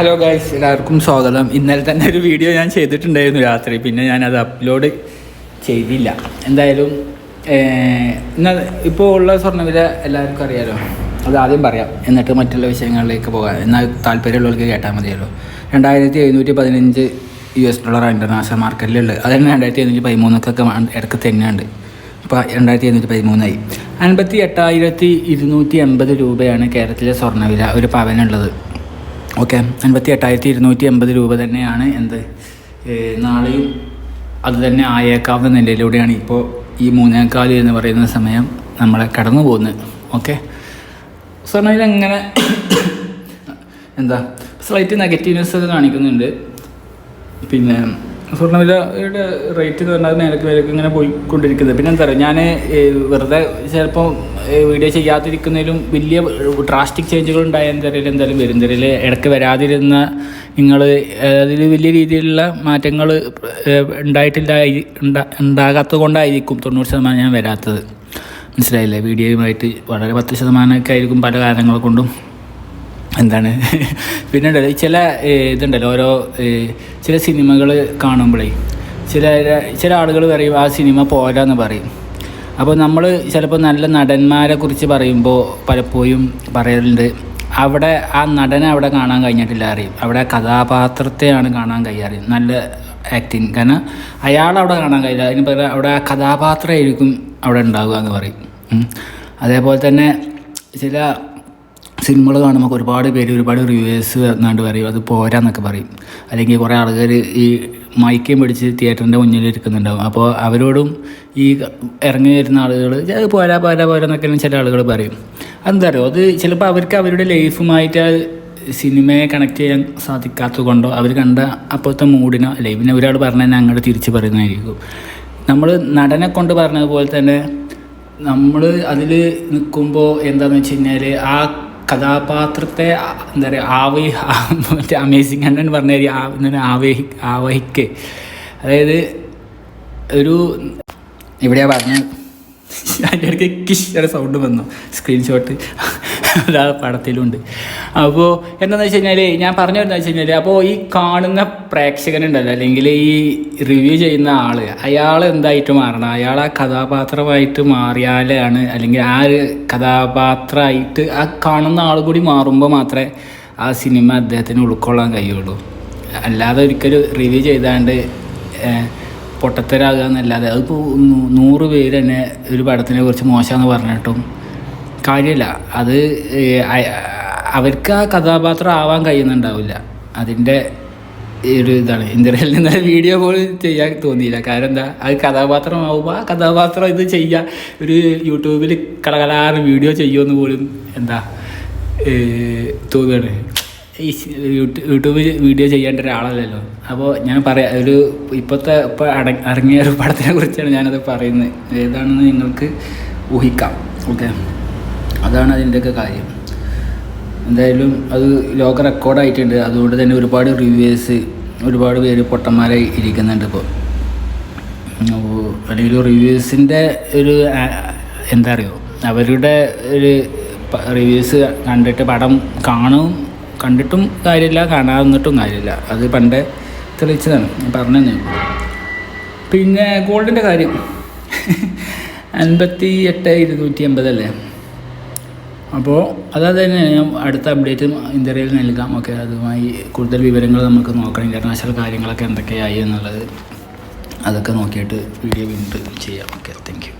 Hello guys എല്ലാവർക്കും സ്വാഗതം. ഇന്നലെ തന്നെ ഒരു വീഡിയോ ഞാൻ ചെയ്തിട്ടുണ്ടായിരുന്നു രാത്രി. പിന്നെ ഞാനത് അപ്ലോഡ് ചെയ്തില്ല. എന്തായാലും ഇന്ന ഇപ്പോൾ ഉള്ള സ്വർണവില എല്ലാവർക്കും അറിയാലോ. അത് ആദ്യം പറയാം. എന്നിട്ട് മറ്റുള്ള വിഷയങ്ങളിലേക്ക് പോകാം. എന്നാൽ താല്പര്യമുള്ളവർക്ക് കേട്ടാൽ മതിയല്ലോ. രണ്ടായിരത്തി എഴുന്നൂറ്റി പതിനഞ്ച് യു എസ് ഡോളർ ഇന്റർനാഷണൽ മാർക്കറ്റിലുള്ളത് അത് തന്നെ രണ്ടായിരത്തി എഴുന്നൂറ്റി പതിമൂന്നൊക്കെ ഇടയ്ക്ക് തന്നെയുണ്ട്. ഇപ്പോൾ രണ്ടായിരത്തി എഴുന്നൂറ്റി പതിമൂന്നായി അൻപത്തി എട്ടായിരത്തി ഇരുന്നൂറ്റി എൺപത് രൂപയാണ് കേരളത്തിലെ സ്വർണവില ഒരു പവനുള്ളത്. ഓക്കെ അൻപത്തി എട്ടായിരത്തി ഇരുന്നൂറ്റി എൺപത് രൂപ തന്നെയാണ് എന്ത് നാളെയും അത് തന്നെ ആയേക്കാവുന്ന നിലയിലൂടെയാണ് ഇപ്പോൾ ഈ മൂന്നേക്കാലി എന്ന് പറയുന്ന സമയം നമ്മളെ കടന്നു പോകുന്നത്. ഓക്കെ? സാറിന് എങ്ങനെ എന്താ സ്ലൈറ്റ് നെഗറ്റീവ്നെസ് ഒക്കെ കാണിക്കുന്നുണ്ട്. പിന്നെ സ്വർണവിലയുടെ റേറ്റ് എന്ന് പറഞ്ഞാൽ നിലയ്ക്ക് വിലക്ക് ഇങ്ങനെ പോയിക്കൊണ്ടിരിക്കുന്നത്. പിന്നെ എന്താ പറയുക ഞാൻ വെറുതെ ചിലപ്പോൾ വീഡിയോ ചെയ്യാതിരിക്കുന്നതിലും വലിയ ഡ്രാസ്റ്റിക് ചേഞ്ചുകൾ ഉണ്ടായ എന്തരയിൽ എന്തായാലും വരും. എന്തരയിൽ ഇടയ്ക്ക് വരാതിരുന്ന നിങ്ങൾ അതിൽ വലിയ രീതിയിലുള്ള മാറ്റങ്ങൾ ഉണ്ടായിട്ടില്ല ഉണ്ടാ ഉണ്ടാകാത്തത് കൊണ്ടായിരിക്കും തൊണ്ണൂറ് ശതമാനം ഞാൻ വരാത്തത്. മനസ്സിലായില്ലേ? വീഡിയോയുമായിട്ട് വളരെ പത്ത് ശതമാനമൊക്കെ ആയിരിക്കും പല കാരണങ്ങൾ കൊണ്ടും എന്താണ്? പിന്നെ ഉണ്ടല്ലോ ചില ഇതുണ്ടല്ലോ ഓരോ ചില സിനിമകൾ കാണുമ്പോഴേ ചില ചില ആളുകൾ പറയും ആ സിനിമ പോരാന്ന് പറയും. അപ്പോൾ നമ്മൾ ചിലപ്പോൾ നല്ല നടന്മാരെ കുറിച്ച് പറയുമ്പോൾ പലപ്പോഴും പറയലുണ്ട്. അവിടെ ആ നടനെ അവിടെ കാണാൻ കഴിഞ്ഞിട്ടില്ല അറിയും. അവിടെ കഥാപാത്രത്തെയാണ് കാണാൻ കഴിയാറ് നല്ല ആക്ടിങ് കാരണം അയാൾ അവിടെ കാണാൻ കഴിയില്ല. അതിന് പകരം അവിടെ ആ കഥാപാത്രമായിരിക്കും അവിടെ ഉണ്ടാവുക എന്ന് പറയും. അതേപോലെ തന്നെ ചില സിനിമകൾ കാണുമ്പോൾ ഒരുപാട് പേര് ഒരുപാട് റിവ്യൂസ് എന്നാണ്ട് പറയും അത് പോരാന്നൊക്കെ പറയും. അല്ലെങ്കിൽ കുറേ ആൾക്കാർ ഈ മൈക്കേം പിടിച്ച് തിയേറ്ററിന്റെ മുന്നിൽ ഇരിക്കുന്നുണ്ടാവും. അപ്പോൾ അവരോടും ഈ ഇറങ്ങി വരുന്ന ആളുകൾ അത് പോരാ പോരാ പോരാന്നൊക്കെ ചില ആളുകൾ പറയും. അതെന്താ അത് ചിലപ്പോൾ അവർക്ക് അവരുടെ ലൈഫുമായിട്ട് സിനിമയെ കണക്ട് ചെയ്യാൻ സാധിക്കാത്തത് കൊണ്ടോ അവർ കണ്ട അപ്പോഴത്തെ മൂഡിനോ അല്ലെ പിന്നെ ഒരാൾ പറഞ്ഞാൽ അങ്ങോട്ട് തിരിച്ച് പറയുന്നതായിരിക്കും. നമ്മൾ നടനെ കൊണ്ട് പറഞ്ഞതുപോലെ തന്നെ നമ്മൾ അതിൽ നിൽക്കുമ്പോൾ എന്താണെന്ന് വെച്ച് കഴിഞ്ഞാൽ ആ കഥാപാത്രത്തെ എന്താ പറയുക ആവേ മറ്റേ അമേസിങ് അണ്ണൻ പറഞ്ഞ ഒരു ആവഹി ആവഹിക്ക്. അതായത് ഒരു ഇവിടെയാ പറഞ്ഞ? അതിന്റെ ഇടയ്ക്ക് കിഷ് സൗണ്ട് വന്നു. സ്ക്രീൻഷോട്ട് അതാ പടത്തിലുണ്ട്. അപ്പോൾ എന്താണെന്ന് വെച്ച് കഴിഞ്ഞാൽ ഞാൻ പറഞ്ഞു വരുന്നത് വെച്ച് കഴിഞ്ഞാൽ അപ്പോൾ ഈ കാണുന്ന പ്രേക്ഷകനുണ്ടല്ലോ അല്ലെങ്കിൽ ഈ റിവ്യൂ ചെയ്യുന്ന ആൾ അയാൾ എന്തായിട്ട് മാറണം? അയാൾ ആ കഥാപാത്രമായിട്ട് മാറിയാലാണ് അല്ലെങ്കിൽ ആ ഒരു കഥാപാത്രമായിട്ട് ആ കാണുന്ന ആൾ കൂടി മാറുമ്പോൾ മാത്രമേ ആ സിനിമ അദ്ദേഹത്തിന് ഉൾക്കൊള്ളാൻ കഴിയുള്ളൂ. അല്ലാതെ ഒരിക്കലും റിവ്യൂ ചെയ്താണ്ട് പൊട്ടത്തരാകുക എന്നല്ലാതെ അതിപ്പോൾ നൂറ് പേര് തന്നെ ഒരു പടത്തിനെ കുറിച്ച് മോശമെന്ന് പറഞ്ഞിട്ടും കാര്യമില്ല അത് അവർക്ക് ആ കഥാപാത്രം ആവാൻ കഴിയുന്നുണ്ടാവില്ല. അതിന്റെ ഒരു ഇതാണ്. ഇന്ത്യയിൽ നിന്ന് വീഡിയോ പോലും ചെയ്യാൻ തോന്നിയില്ല. കാരണം എന്താ? അത് കഥാപാത്രമാവുമ്പോൾ ആ കഥാപാത്രം ഇത് ചെയ്യുക ഒരു യൂട്യൂബിൽ കളകലാറ് വീഡിയോ ചെയ്യുമെന്ന് പോലും എന്താ തോന്നുകയാണ് യൂട്യൂബിൽ വീഡിയോ ചെയ്യേണ്ട ഒരാളല്ലല്ലോ. അപ്പോൾ ഞാൻ പറയാം ഒരു ഇപ്പോഴത്തെ ഇപ്പോൾ അട ഇറങ്ങിയ ഒരു പടത്തിനെ കുറിച്ചാണ് ഞാനത് പറയുന്നത്. ഏതാണെന്ന് നിങ്ങൾക്ക് ഊഹിക്കാം. ഓക്കെ? അതാണ് അതിന്റെയൊക്കെ കാര്യം. എന്തായാലും അത് ലോക റെക്കോർഡായിട്ടുണ്ട്. അതുകൊണ്ട് തന്നെ ഒരുപാട് റിവ്യൂസ് ഒരുപാട് പേര് പൊട്ടന്മാരായി ഇരിക്കുന്നുണ്ട് ഇപ്പോൾ അല്ലെങ്കിൽ റിവ്യൂസിന്റെ ഒരു എന്താ അറിയോ? അവരുടെ ഒരു റിവ്യൂസ് കണ്ടിട്ട് പടം കാണും. കണ്ടിട്ടും കാര്യമില്ല കാണാവുന്നിട്ടും കാര്യമില്ല. അത് പണ്ടേ തെളിയിച്ചതാണ്. പറഞ്ഞു പിന്നെ ഗോൾഡിന്റെ കാര്യം. അൻപത്തി എട്ട് ഇരുന്നൂറ്റി എൺപതല്ലേ അപ്പോൾ അത് തന്നെ ഞാൻ അടുത്ത അപ്ഡേറ്റ് ഇന്ത്യയിൽ നൽകാം. ഓക്കെ അതുമായി കൂടുതൽ വിവരങ്ങൾ നമുക്ക് നോക്കണം. ഇന്റർനാഷണൽ കാര്യങ്ങളൊക്കെ എന്തൊക്കെയായി എന്നുള്ളത് അതൊക്കെ നോക്കിയിട്ട് വീഡിയോ വീണ്ടും ചെയ്യാം. Okay thank